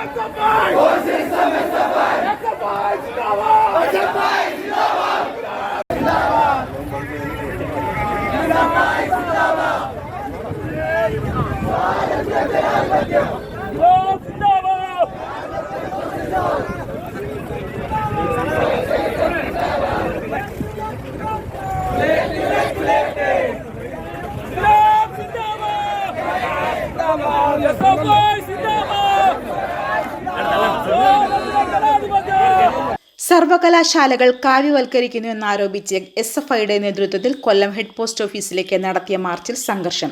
essa paz! Hoje estamos essa paz! Essa paz de Dalá! Hoje a paz de Dalá! De Dalá! Essa paz de Dalá! Glória a Deus! സർവകലാശാലകൾ കാവ്യവൽക്കരിക്കുന്നു എന്നാരോപിച്ച് S F ഐയുടെ നേതൃത്വത്തിൽ Kollam head post ഓഫീസിലേക്ക് നടത്തിയ മാർച്ചിൽ സംഘർഷം.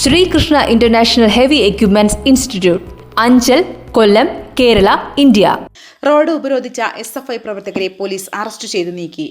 Sreekrishna international heavy equipments institute Anchal Kollam Kerala India. Road ഉപരോധിച്ച S F I പ്രവർത്തകരെ police arrest ചെയ്തു നീക്കി.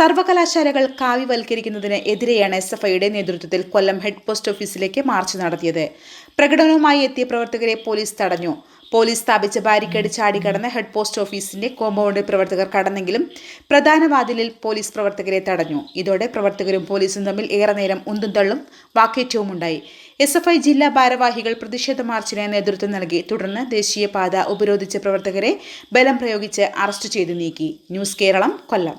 സർവകലാശാലകൾ കാവ്യവൽക്കരിക്കുന്നതിന് എതിരെയാണ് എസ് എഫ് ഐയുടെ നേതൃത്വത്തിൽ കൊല്ലം ഹെഡ് പോസ്റ്റ് ഓഫീസിലേക്ക് മാർച്ച് നടത്തിയത്. പ്രകടനവുമായി എത്തിയ പ്രവർത്തകരെ പോലീസ് തടഞ്ഞു. പോലീസ് സ്ഥാപിച്ച ബാരിക്കേഡ് ചാടിക്കടന്ന് ഹെഡ് പോസ്റ്റ് ഓഫീസിന്റെ കോമ്പൗണ്ട് പ്രവർത്തകർ കടന്നെങ്കിലും പ്രധാന വാതിലിൽ പോലീസ് പ്രവർത്തകരെ തടഞ്ഞു. ഇതോടെ പ്രവർത്തകരും പോലീസും തമ്മിൽ ഏറെ നേരം ഉന്തും തള്ളും വാക്കേറ്റവും ഉണ്ടായി എസ് എഫ് ഐ ജില്ലാ ഭാരവാഹികൾ പ്രതിഷേധ മാർച്ചിന് നേതൃത്വം നൽകി. തുടർന്ന് ദേശീയപാത ഉപരോധിച്ച പ്രവർത്തകരെ ബലം പ്രയോഗിച്ച് അറസ്റ്റ് ചെയ്തു നീക്കി. News Keralam Kollam.